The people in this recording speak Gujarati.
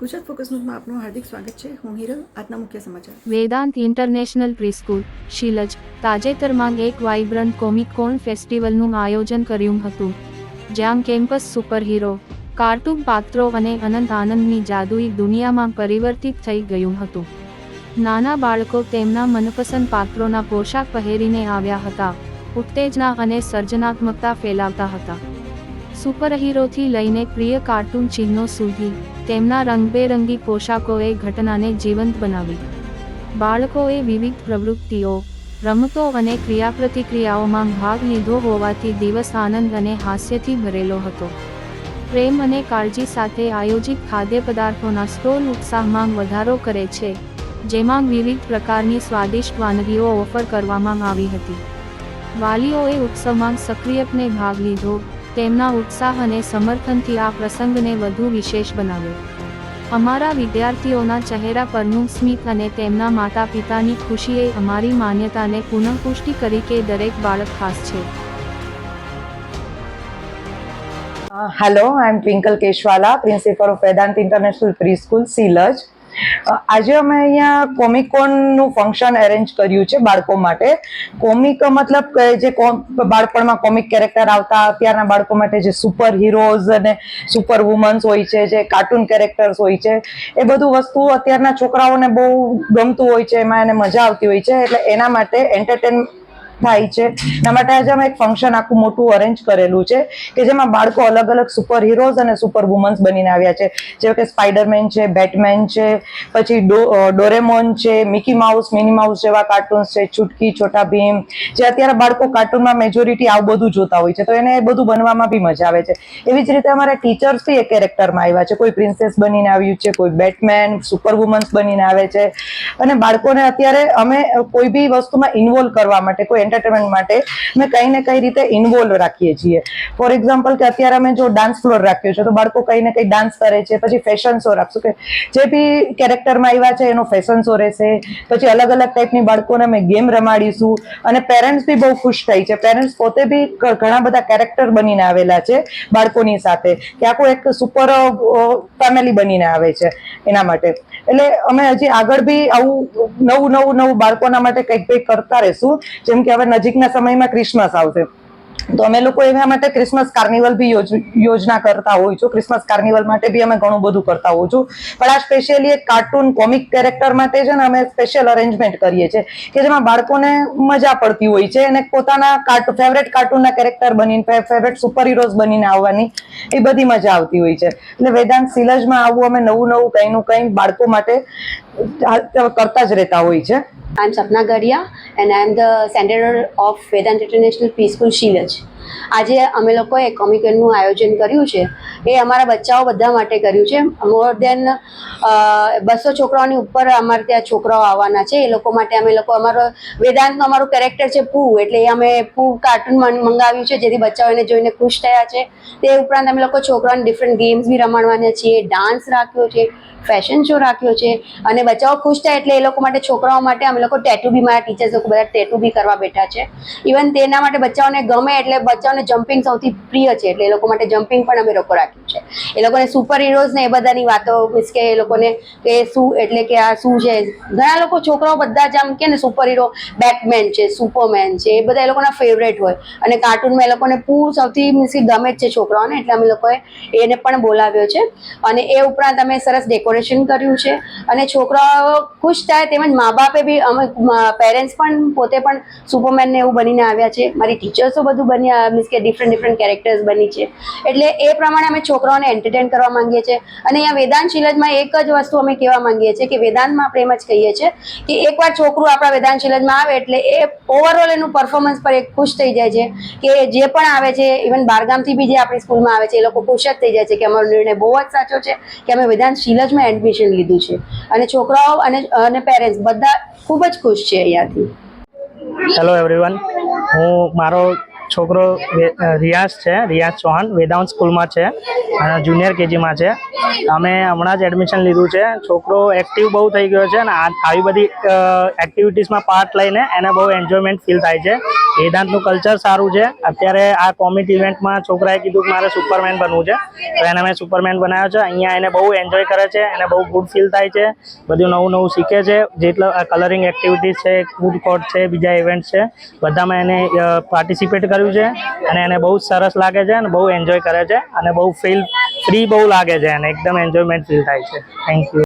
ગુજરાત ફોકસ ન્યૂઝમાં આપનું હાર્દિક સ્વાગત છે. હું હિરલ, આજના મુખ્ય સમાચાર. વેદાંત ઇન્ટરનેશનલ પ્રીસ્કૂલ, શીલજ તાજેતરમાં એક વાઇબ્રન્ટ કોમિક કોન ફેસ્ટિવલનું આયોજન કર્યું હતું, જ્યાં કેમ્પસ સુપરહીરો, કાર્ટૂન પાત્રો અને અનંત આનંદની જાદુઈ દુનિયામાં પરિવર્તિત થઈ ગયું હતું. નાના બાળકો તેમના મનપસંદ પાત્રોના પોશાક પહેરીને આવ્યા હતા, ઉત્તેજના અને સર્જનાત્મકતા ફેલાવતા હતા. સુપરહીરોથી લઈને પ્રિય કાર્ટૂન ચિહ્નો સુધી, તેમના રંગબેરંગી પોશાકોએ ઘટનાને જીવંત બનાવી. બાળકોએ વિવિધ પ્રવૃત્તિઓ, રમતો અને ક્રિયાપ્રતિક્રિયાઓમાં ભાગ લીધો હોવાથી દિવસ આનંદ અને હાસ્યથી ભરેલો હતો. પ્રેમ અને કાળજી સાથે આયોજિત ખાદ્ય પદાર્થોના સ્ટોલ ઉત્સાહમાં વધારો કરે છે, જેમાં વિવિધ પ્રકારની સ્વાદિષ્ટ વાનગીઓ ઓફર કરવામાં આવી હતી. વાલીઓએ ઉત્સવમાં સક્રિયપણે ભાગ લીધો તેમના ઉત્સાહ અને સમર્થનથી આ પ્રસંગને વધુ વિશેષ બનાવ્યો. અમારા વિદ્યાર્થીઓના ચહેરા પરનું સ્મિત અને તેમના માતા પિતાની ખુશીએ અમારી માન્યતાને પુનઃપુષ્ટિ કરી કે દરેક બાળક ખાસ છે. Hello I am Twinkle Keshwala principal of Vedant international pre school uh, આજે અમે અહીંયા કોમિકોનનું ફંક્શન એરેન્જ કર્યું છે બાળકો માટે. કોમિક મતલબ કે જે બાળપણમાં કોમિક કેરેક્ટર આવતા અત્યારના બાળકો માટે જે સુપર હીરોઝ અને સુપર વુમન્સ હોય છે, જે કાર્ટૂન કેરેક્ટર્સ હોય છે, એ બધું વસ્તુ અત્યારના છોકરાઓને બહુ ગમતું હોય છે, એમાં એને મજા આવતી હોય છે, એટલે એના માટે એન્ટરટેન થાય છે. એના માટે આજે અમે એક ફંક્શન આખું મોટું અરેન્જ કરેલું છે કે જેમાં બાળકો અલગ અલગ સુપર હીરોઝ અને સુપર વુમન્સ બનીને આવ્યા છે. જેવા કે સ્પાઈડરમેન છે બેટમેન છે, પછી ડોરેમોન છે મિકી માઉસ મિની માઉસ જેવા કાર્ટૂન્સ છે છુટકી છોટા ભીમ જે અત્યારે બાળકો કાર્ટૂનમાં મેજોરિટી આવું બધું જોતા હોય છે. તો એને એ બધું બનવામાં બી મજા આવે છે. એવી જ રીતે અમારા ટીચર્સ બી એ કેરેક્ટરમાં આવ્યા છે. કોઈ પ્રિન્સેસ બનીને આવ્યું છે, કોઈ બેટમેન સુપર વુમન્સ બનીને આવે છે. અને બાળકોને અત્યારે અમે કોઈ બી વસ્તુમાં ઇન્વોલ્વ કરવા માટે, કોઈ એન્ટરટેનમેન્ટ માટે અમે કંઈ ને કઈ રીતે ઇન્વોલ્વ રાખીએ છીએ. ફોર એક્ઝામ્પલ કે અત્યારે અમે જો ડાન્સ ફ્લોર રાખ્યો છે, તો બાળકો કંઈ ને કંઈ ડાન્સ કરે છે, પછી ફેશન શો રાખશું કે જે બી કેરેક્ટરમાં આવ્યા છે, એનો ફેશન શો રહેશે. પછી અલગ અલગ ટાઈપની બાળકોને અમે ગેમ રમાડીશું. અને પેરેન્ટ્સ બી બહુ ખુશ થાય છે. પેરેન્ટ્સ પોતે બી ઘણા બધા કેરેક્ટર બનીને આવેલા છે બાળકોની સાથે. કે આખું એક સુપર ફેમિલી બનીને આવે છે એના માટે. એટલે અમે હજી આગળ બી આવું નવું નવું નવું બાળકોના માટે કંઈક કંઈક કરતા રહેશું. જેમ કે હવે નજીકના સમયમાં ક્રિસમસ આવશે. તો અમે લોકો એના માટે ક્રિસમસ કાર્નિવલ બી યોજ- યોજના કરતા હોય છું. ક્રિસમસ કાર્નિવલ માટે બી અમે ઘણું બધું કરતા હોઉં છું. પણ આ સ્પેશિયલી એક કાર્ટૂન કોમિક કેરેક્ટર માટે છે ને અમે સ્પેશિયલ અરેન્જમેન્ટ કરીએ છીએ કે જેમાં બાળકોને મજા પડતી હોય છે અને પોતાના કાર્ટ ફેવરેટ કાર્ટૂનના કેરેક્ટર બનીને ફેવરેટ સુપર હીરોઝ બનીને આવવાની એ બધી મજા આવતી હોય છે. એટલે વેદાંત સિલજમાં આવું અમે નવું નવું કંઈનું કંઈ બાળકો માટે કરતા જ રહેતા હોય છે I'm Sapna Gadia and I'm the Center of Vedant International Preschool Shilaj. આજે અમે લોકોએ કોમિકનનું આયોજન કર્યું છે. એ અમારા બચ્ચાઓ બધા માટે કર્યું છે. મોર દેન બસો છોકરાઓની ઉપર અમારે ત્યાં છોકરાઓ આવવાના છે. એ લોકો માટે અમે લોકો અમારો, વેદાંતનું અમારું કેરેક્ટર છે પૂ, એટલે એ અમે પૂ કાર્ટૂન મંગાવ્યું છે, જેથી બચ્ચાઓ એને જોઈને ખુશ થયા છે. તે ઉપરાંત અમે લોકો છોકરાઓને ડિફરન્ટ ગેમ્સ બી રમાડવાના છીએ ડાન્સ રાખ્યો છે ફેશન શો રાખ્યો છે. અને બચ્ચાઓ ખુશ થાય એટલે એ લોકો માટે, છોકરાઓ માટે અમે લોકો ટેટુ બી, મારા ટીચર્સ લોકો બધા ટેટુ બી કરવા બેઠા છે. ઇવન તેના માટે બચ્ચાઓને ગમે એટલે બચ્ચાઓને જમ્પિંગ સૌથી પ્રિય છે એટલે એ લોકો માટે જમ્પિંગ પણ અમે લોકો રાખ્યું છે. એ લોકોને સુપર હીરોઝ ને એ બધાની વાતો મીન્સ કે એ લોકોને કે શું એટલે કે આ શું છે. ઘણા લોકો છોકરાઓ બધા જ આમ કે ને સુપર હીરો બેટમેન છે સુપરમેન છે, એ બધા એ લોકોના ફેવરેટ હોય. અને કાર્ટૂનમાં એ લોકોને પૂર સૌથી મીન્સ કે ગમે જ છે છોકરાઓને, એટલે અમે લોકોએ એને પણ બોલાવ્યો છે. અને એ ઉપરાંત અમે સરસ ડેકોરેશન કર્યું છે. અને છોકરાઓ ખુશ થાય તેમજ મા બાપે બી અમે પેરેન્ટ્સ પણ પોતે પણ સુપરમેન ને એવું બનીને આવ્યા છે. મારી ટીચર્સો બધું બન્યા, મીન્સ કે ડિફરન્ટ ડિફરન્ટ કેરેક્ટર્સ બની છે. એટલે એ પ્રમાણે અમે છોકરાઓને એન્ટરટેન કરવા માંગીએ છીએ. અને અહીંયા વેદાંત શિલજમાં એક જ વસ્તુ અમે કહેવા માંગીએ છીએ કે વેદાંતમાં આપણે એમ જ કહીએ છીએ કે એકવાર છોકરું આપણા વેદાંત શિલજમાં આવે એટલે એ ઓવરઓલ એનું પરફોર્મન્સ પર એક ખુશ થઈ જાય છે. કે જે પણ આવે છે ઇવન બારગામથી બી જે આપણી સ્કૂલમાં આવે છે, એ લોકો ખુશ જ થઈ જાય છે કે અમારો નિર્ણય બહુ જ સાચો છે કે અમે વેદાંત શિલજમાં એડમિશન લીધું છે. અને છોકરાઓ અને અને પેરેન્ટ્સ બધા ખૂબ જ ખુશ છે અહીંયાથી. હેલો એવરીવન હું મારો છોકરો રિયાઝ છે, રિયાઝ ચૌહાણ, વેદાંત સ્કૂલમાં છે, અને જુનિયર કેજીમાં છે. અમે હમણાં જ એડમિશન લીધું છે. છોકરો એક્ટિવ બહુ થઈ ગયો છે અને આવી બધી એક્ટિવિટીઝમાં પાર્ટ લઈને એને બહુ એન્જોયમેન્ટ ફીલ થાય છે. વેદાંતનું કલ્ચર સારું છે. અત્યારે આ કોમિટ ઇવેન્ટમાં છોકરાએ કીધું કે મારે સુપરમેન બનવું છે. તો એને મેં સુપરમેન બનાવ્યો છે. અહીંયા એને બહુ એન્જોય કરે છે. એને બહુ ગુડ ફીલ થાય છે. બધું નવું નવું શીખે છે. જેટલા કલરિંગ એક્ટિવિટીઝ છે ફૂડ કોર્ટ છે, બીજા ઇવેન્ટ છે, બધામાં એને પાર્ટિસિપેટ કર્યું છે અને એને બહુ સરસ લાગે છે અને બહુ એન્જોય કરે છે અને બહુ ફીલ ફ્રી બહુ લાગે છે અને એકદમ એન્જોયમેન્ટ ફીલ થાય છે. Thank you